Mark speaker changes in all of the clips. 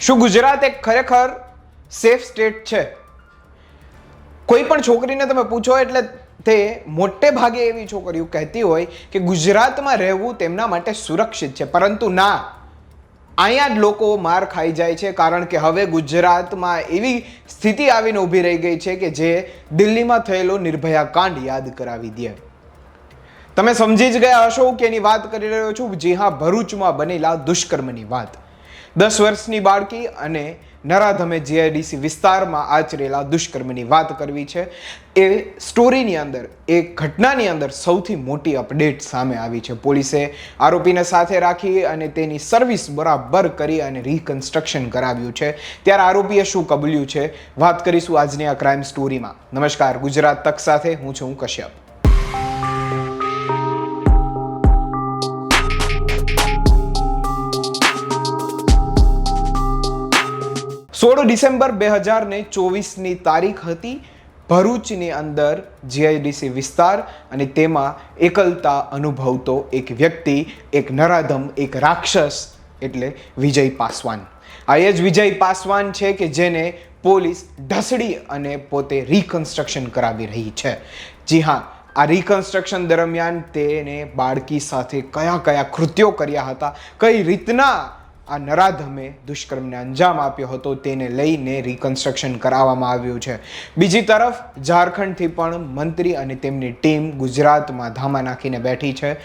Speaker 1: શું ગુજરાત એક ખરેખર સેફ સ્ટેટ છે? કોઈ પણ છોકરીને તમે પૂછો એટલે તે મોટે ભાગે એવી છોકરીઓ કહેતી હોય કે ગુજરાતમાં રહેવું તેમના માટે સુરક્ષિત છે. પરંતુ ના, અહીંયા જ લોકો માર ખાઈ જાય છે કારણ કે હવે ગુજરાતમાં એવી સ્થિતિ આવીને ઊભી રહી ગઈ છે કે જે દિલ્હીમાં થયેલો નિર્ભયા કાંડ યાદ કરાવી દે. તમે સમજી જ ગયા હશો કે એની વાત કરી રહ્યો છું. જી હા, ભરૂચમાં બનેલા દુષ્કર્મની વાત. દસ વર્ષની બાળકી અને નરાધમે જીઆઈડીસી વિસ્તારમાં આચરેલા દુષ્કર્મની વાત કરવી છે. એ સ્ટોરીની અંદર, એ ઘટનાની અંદર સૌથી મોટી અપડેટ સામે આવી છે. પોલીસે આરોપીને સાથે રાખી અને તેની સર્વિસ બરાબર કરી અને રિકન્સ્ટ્રક્શન કરાવ્યું છે. ત્યારે આરોપીએ શું કબૂલ્યું છે? વાત કરીશું આજની આ ક્રાઇમ સ્ટોરીમાં. નમસ્કાર, ગુજરાત તક સાથે હું છું કશ્યપ. સોળ ડિસેમ્બર બે હજાર ને ચોવીસની તારીખ હતી ભરૂચની અંદર જીઆઈડીસી વિસ્તાર અને તેમાં એકલતા અનુભવતો એક વ્યક્તિ, એક નરાધમ, એક રાક્ષસ એટલે વિજય પાસવાન. આ એ જ વિજય પાસવાન છે કે જેને પોલીસ ઢસડી અને પોતે રિકન્સ્ટ્રક્શન કરાવી રહી છે. જી હા, આ રિકન્સ્ટ્રક્શન દરમિયાન તેને બાળકી સાથે કયા કયા કૃત્યો કર્યા હતા, કઈ રીતના આ નરાધમે દુષ્કર્મને અંજામ આપ્યો હતો તેને લઈને રિકન્સ્ટ્રક્શન કરાવવામાં આવ્યું છે. બીજી તરફ, ઝારખંડથી પણ મંત્રી અને તેમની ટીમ ગુજરાતમાં ધામા નાખીને બેઠી છે.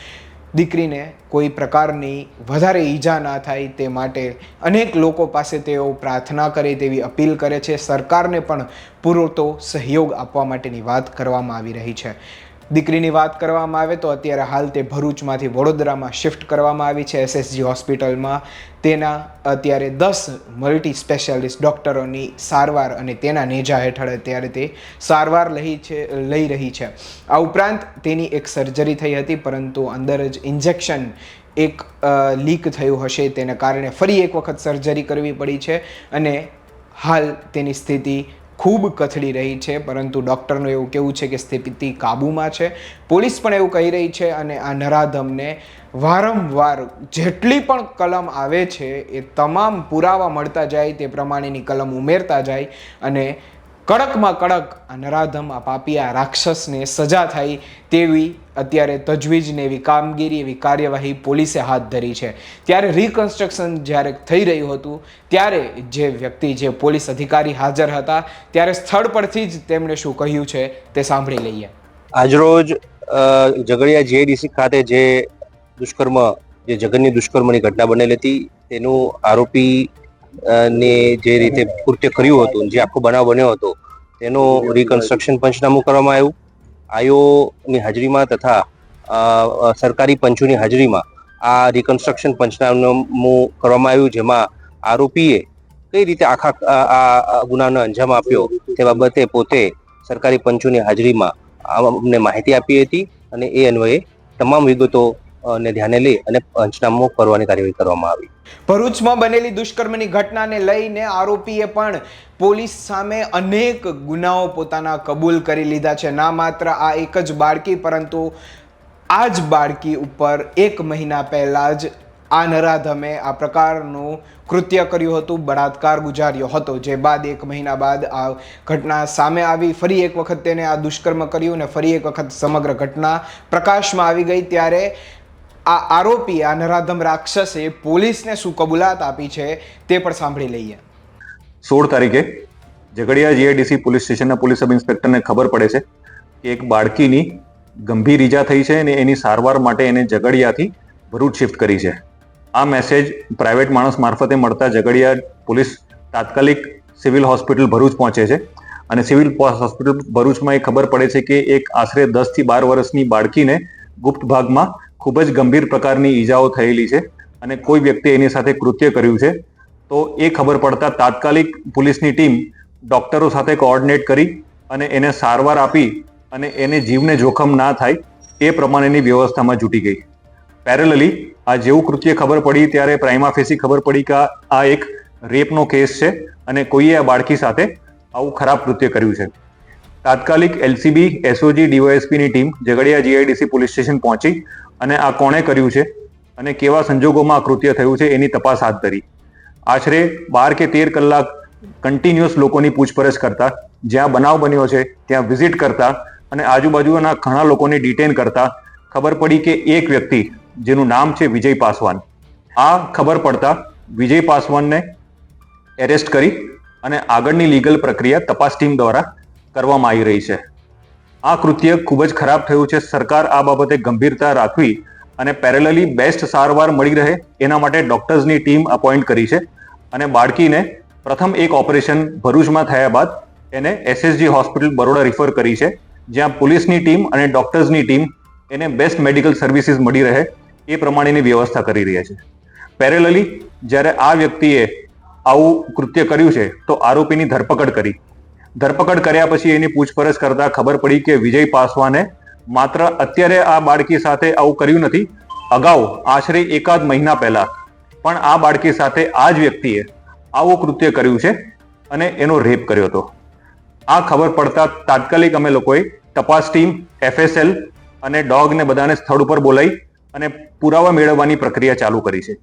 Speaker 1: દીકરીને કોઈ પ્રકારની વધારે ઈજા ના થાય તે માટે અનેક લોકો પાસે તેઓ પ્રાર્થના કરે તેવી અપીલ કરે છે. સરકારને પણ પૂરતો સહયોગ આપવા માટેની વાત કરવામાં આવી રહી છે. દીકરીની વાત કરવામાં આવે તો અત્યારે હાલ તે ભરૂચમાંથી વડોદરામાં શિફ્ટ કરવામાં આવી છે એસએસજી હોસ્પિટલમાં. તેના અત્યારે દસ મલ્ટી સ્પેશિયાલિસ્ટ ડૉક્ટરોની સારવાર અને તેના નેજા હેઠળ અત્યારે તે સારવાર લઈ છે, લઈ રહી છે. આ ઉપરાંત તેની એક સર્જરી થઈ હતી, પરંતુ અંદર જ ઇન્જેક્શન એક લીક થયું હશે તેને કારણે ફરી એક વખત સર્જરી કરવી પડી છે અને હાલ તેની સ્થિતિ ખૂબ કથળી રહી છે, પરંતુ ડૉક્ટરનું એવું કેવું છે કે સ્થિતિ કાબૂમાં છે. પોલીસ પણ એવું કહી રહી છે અને આ નરાધમને વારંવાર જેટલી પણ કલમ આવે છે એ તમામ પુરાવા મળતા જાય, તે પ્રમાણેની કલમ ઉમેરતા જાય અને કડકમાં કડક આ નરાધમ, આ પાપી, આ રાક્ષસને સજા થાય તેવી અત્યારે તજવીજને એવી કામગીરી, એવી કાર્યવાહી પોલીસે હાથ ધરી છે. ત્યારે રિકન્સ્ટ્રક્શન જ્યારે થઈ રહ્યું હતું, ત્યારે જે વ્યક્તિ, જે પોલીસ અધિકારી હાજર હતા, ત્યારે સ્થળ પરથી જ તેમણે શું કહ્યું છે તે સાંભળી લઈએ.
Speaker 2: આજરોજ ઝઘડિયા જીઆઈડીસી ખાતે જે દુષ્કર્મ, જે જગનની દુષ્કર્મની ઘટના બનેલી હતી, તેનું આરોપી ને જે રીતે કૃત્ય કર્યું હતું, જે આખો બનાવ બન્યો હતો, તેનું રિકન્સ્ટ્રક્શન પંચનામું કરવામાં આવ્યું. આયોની હાજરીમાં તથા સરકારી પંચોની હાજરીમાં આ રિકન્સ્ટ્રક્શન પંચનામું કરવામાં આવ્યું, જેમાં આરોપીએ કઈ રીતે આખા આ- ગુનાનો અંજામ આપ્યો તે બાબતે પોતે સરકારી પંચોની હાજરીમાં અમને માહિતી આપી હતી અને એ અન્વયે તમામ વિગતો ને ધ્યાને લઈ અને પંચનામું કરવાની કાર્યવાહી કરવામાં આવી.
Speaker 1: ભરૂચમાં બનેલી દુષ્કર્મની ઘટનાને લઈને આરોપીએ પણ પોલીસ સામે અનેક ગુનાઓ પોતાના કબૂલ કરી લીધા છે. ના માત્ર આ એક જ બાળકી, પરંતુ આ જ બાળકી ઉપર એક મહિના પહેલા જ આ નરાધમે આ પ્રકારનું કૃત્ય કર્યું હતું, બળાત્કાર ગુજાર્યો હતો. જે બાદ એક મહિના બાદ આ ઘટના સામે આવી. ફરી એક વખત તેને આ દુષ્કર્મ કર્યું અને ફરી એક વખત સમગ્ર ઘટના પ્રકાશમાં આવી ગઈ. ત્યારે આ આરોપી, આ નરાધમ રાક્ષસે પોલીસને શું કબૂલાત આપી છે તે પણ સાંભળી લઈએ.
Speaker 3: સોળ તારીખે ઝઘડિયા જીઆઈડીસી પોલીસ સ્ટેશનના પોલીસ સબ ઇન્સ્પેક્ટરને ખબર પડે છે કે એક બાળકીની ગંભીર ઈજા થઈ છે અને એની સારવાર માટે એને ઝઘડિયાથી ભરૂચ શિફ્ટ કરી છે. આ મેસેજ પ્રાઇવેટ માણસ મારફતે મળતા ઝઘડિયા પોલીસ તાત્કાલિક સિવિલ હોસ્પિટલ ભરૂચ પહોંચે છે અને સિવિલ હોસ્પિટલ ભરૂચમાં એ ખબર પડે છે કે એક આશરે દસથી બાર વર્ષની બાળકીને ગુપ્ત ભાગમાં ખૂબ જ ગંભીર પ્રકારની ઈજાઓ થયેલી છે અને કોઈ વ્યક્તિ એની સાથે કૃત્ય કર્યું છે. તો એ ખબર પડતા તાત્કાલિક પોલીસની ટીમ ડોક્ટરો સાથે કોઓર્ડિનેટ કરી અને એને સારવાર આપી અને એને જીવને જોખમ ના થાય એ પ્રમાણેની વ્યવસ્થામાં જૂટી ગઈ. પેરેલલી આ જેવું કૃત્ય ખબર પડી ત્યારે પ્રાઇમા ફેસી ખબર પડી કે આ- આ એક રેપનો કેસ છે અને કોઈએ આ બાળકી સાથે આવું ખરાબ કૃત્ય કર્યું છે. તાત્કાલિક LCB, SOG, ડીવાયએસપીની team Jhagadia GIDC police station પહોંચી અને આ કોણે કર્યું છે અને કેવા સંજોગોમાં આ કૃત્ય થયું છે એની તપાસ હાથ ધરી. આશરે બાર કે તેર કલાક કન્ટિન્યુઅસ લોકોની પૂછપરછ કરતા, જ્યાં બનાવ બન્યો છે ત્યાં વિઝિટ કરતા અને આજુબાજુના ઘણા લોકોને ડિટેન કરતા ખબર પડી કે એક વ્યક્તિ, જેનું નામ છે વિજય પાસવાન. આ ખબર પડતા વિજય પાસવાનને એરેસ્ટ કરી અને આગળની લીગલ પ્રક્રિયા તપાસ ટીમ દ્વારા કરવામાં આવી રહી છે. આ કૃત્ય ખૂબ જ ખરાબ થયું છે. સરકાર આ બાબતે ગંભીરતા રાખવી અને પેરેલલી બેસ્ટ સારવાર મળી રહે એના માટે ડોક્ટર્સની ટીમ અપોઇન્ટ કરી છે અને બાળકીને પ્રથમ એક ઓપરેશન ભરૂચમાં થયા બાદ એને એસએસજી હોસ્પિટલ બરોડા રિફર કરી છે, જ્યાં પોલીસની ટીમ અને ડોક્ટર્સની ટીમ એને બેસ્ટ મેડિકલ સર્વિસીસ મળી રહે એ પ્રમાણેની વ્યવસ્થા કરી રહ્યા છે. પેરેલલી જ્યારે આ વ્યક્તિએ આવું કૃત્ય કર્યું છે, તો આરોપીની ધરપકડ કરી. ધરપકડ કર્યા પછી એની પૂછપરછ કરતા ખબર પડી કે વિજય પાસવાને માત્ર અત્યારે આ બાળકી સાથે આવું કર્યું નથી. અગાઉ આશરે એકાદ મહિના પહેલા પણ આ બાળકી સાથે આ જ વ્યક્તિએ આવું કૃત્ય કર્યું છે અને એનો રેપ કર્યો હતો. આ ખબર પડતા તાત્કાલિક અમે લોકોએ તપાસ ટીમ એફએસએલ અને ડોગને બધાને સ્થળ ઉપર બોલાવી અને પુરાવા મેળવવાની પ્રક્રિયા ચાલુ કરી છે.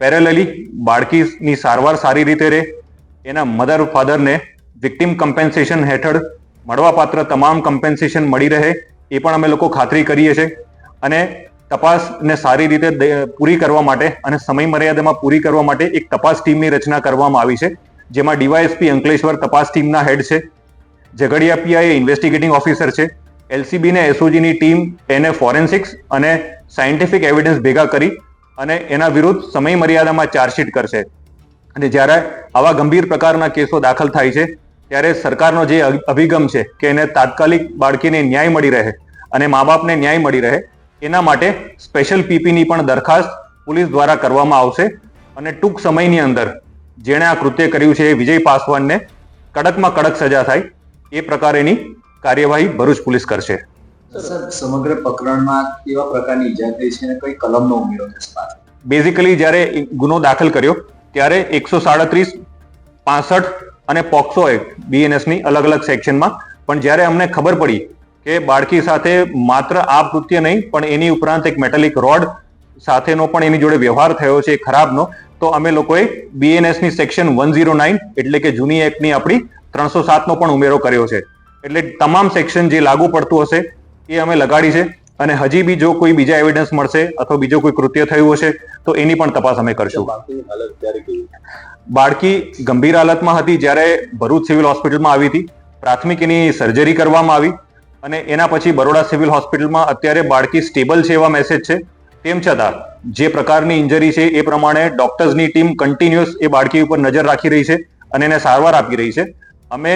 Speaker 3: પેરેલલી બાળકીની સારવાર સારી રીતે રહે. એના મધર ફાધરને વિક્ટિમ કમ્પેન્સેશન હેઠળ મળવાપાત્ર તમામ કમ્પેન્સેશન મળી રહે, એ પણ અમે લોકો ખાતરી કરીએ છીએ. અને તપાસને સારી રીતે પૂરી કરવા માટે અને સમય મર્યાદામાં પૂરી કરવા માટે એક તપાસ ટીમની રચના કરવામાં આવી છે, જેમાં ડીવાયએસપી અંકલેશ્વર તપાસ ટીમના હેડ છે, ઝઘડિયા પીઆઈ ઇન્વેસ્ટિગેટિંગ ઓફિસર છે, એલસીબી ને એસઓજીની ટીમ, એને ફોરેન્સિક્સ અને સાયન્ટિફિક એવિડન્સ ભેગા કરી અને એના વિરુદ્ધ સમય મર્યાદામાં ચાર્જશીટ કરશે. અને જ્યારે આવા ગંભીર પ્રકારના કેસો દાખલ થાય છે ત્યારે સરકારનો જે અભિગમ છે કે એને તાત્કાલિક બાળકીને ન્યાય મળી રહે અને મા બાપને ન્યાય મળી રહે એના માટે સ્પેશિયલ પીપીની પણ દરખાસ્ત પોલીસ દ્વારા કરવામાં આવશે અને ટૂંક સમયની અંદર જેણે આ કૃત્ય કર્યું છે એ વિજય પાસવાનને કડકમાં કડક સજા થાય એ પ્રકારેની કાર્યવાહી ભરૂચ પોલીસ કરશે.
Speaker 4: સમગ્ર પ્રકરણમાં કેવા પ્રકારની ઈજા થઈ છે અને કઈ કલમનો ઉમેરો થશે
Speaker 3: બેઝિકલી જ્યારે ગુનો દાખલ કર્યો ત્યારે એકસો સાડત્રીસ પાસઠ અને પોક્સો એક્ટ બીએનએસની અલગ અલગ સેક્શનમાં. પણ જ્યારે અમને ખબર પડી કે બાળકી સાથે માત્ર આ કૃત્ય નહીં, પણ એની ઉપરાંત એક મેટાલિક રોડ સાથેનો પણ એની જોડે વ્યવહાર થયો છે ખરાબનો, તો અમે લોકોએ બીએનએસની સેક્શન વન ઝીરો નાઇન એટલે કે જૂની એક્ટની આપણી ત્રણસો સાતનો પણ ઉમેરો કર્યો છે. એટલે તમામ સેક્શન જે લાગુ પડતું હશે, એ અમે લગાડી છે. અને હજી બી જો કોઈ બીજા એવિડન્સ મળશે અથવા બીજો કોઈ કૃત્ય થયું હશે, તો એની પણ તપાસ અમે કરશું. બાળકી ગંભીર હાલતમાં હતી જ્યારે ભરૂચ સિવિલ હોસ્પિટલમાં આવી હતી. પ્રાથમિક એની સર્જરી કરવામાં આવી અને એના પછી બરોડા સિવિલ હોસ્પિટલમાં અત્યારે બાળકી સ્ટેબલ છે એવા મેસેજ છે. તેમ છતાં, જે પ્રકારની ઇન્જરી છે એ પ્રમાણે ડોક્ટર્સની ટીમ કન્ટિન્યુઅસ એ બાળકી ઉપર નજર રાખી રહી છે અને એને સારવાર આપી રહી છે. અમે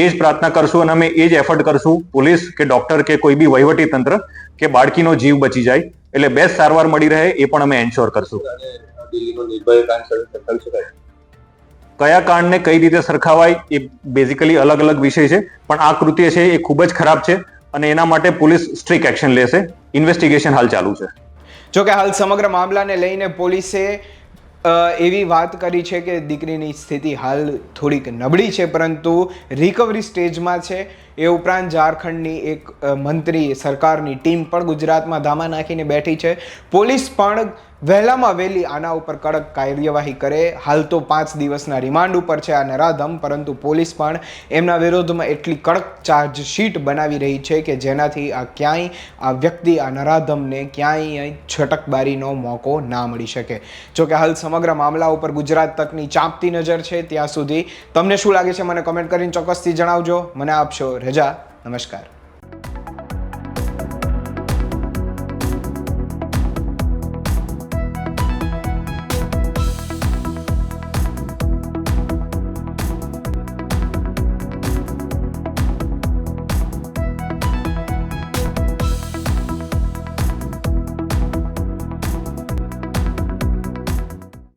Speaker 3: એ જ પ્રાર્થના કરશું અને અમે એ જ એફર્ટ કરશું, પોલીસ કે ડોક્ટર કે કોઈ બી વહીવટી તંત્ર કે બાળકીનો જીવ બચી જાય, એટલે બેસ્ટ સારવાર મળી રહે એ પણ અમે એન્શ્યોર કરશું. કયા કાંડને કઈ રીતે સરખાવાય એ બેઝિકલી અલગ અલગ વિષય છે, પણ આ કૃત્ય છે એ ખૂબ જ ખરાબ છે અને એના માટે પોલીસ સ્ટ્રિક એક્શન લેશે. ઇન્વેસ્ટિગેશન હાલ ચાલુ છે.
Speaker 1: જોકે હાલ સમગ્ર મામલાને લઈને પોલીસે એવી વાત કરી છે કે દીકરીની સ્થિતિ હાલ થોડીક નબળી છે, પરંતુ રિકવરી સ્ટેજમાં છે. એ ઉપરાંત ઝારખંડની એક મંત્રી સરકારની ટીમ પણ ગુજરાતમાં ધામા નાખીને બેઠી છે. પોલીસ પણ વહેલામાં વહેલી આના ઉપર કડક કાર્યવાહી કરે. હાલ તો પાંચ દિવસના રિમાન્ડ ઉપર છે આ નરાધમ, પરંતુ પોલીસ પણ એમના વિરોધમાં એટલી કડક ચાર્જશીટ બનાવી રહી છે કે જેનાથી આ ક્યાંય આ વ્યક્તિ, આ નરાધમને ક્યાંય છટકબારીનો મોકો ના મળી શકે. જોકે હાલ સમગ્ર મામલા ઉપર ગુજરાત તકની ચાંપતી નજર છે. ત્યાં સુધી તમને શું લાગે છે? મને કમેન્ટ કરીને ચોક્કસથી જણાવજો. મને આપશો. રજા નમસ્કાર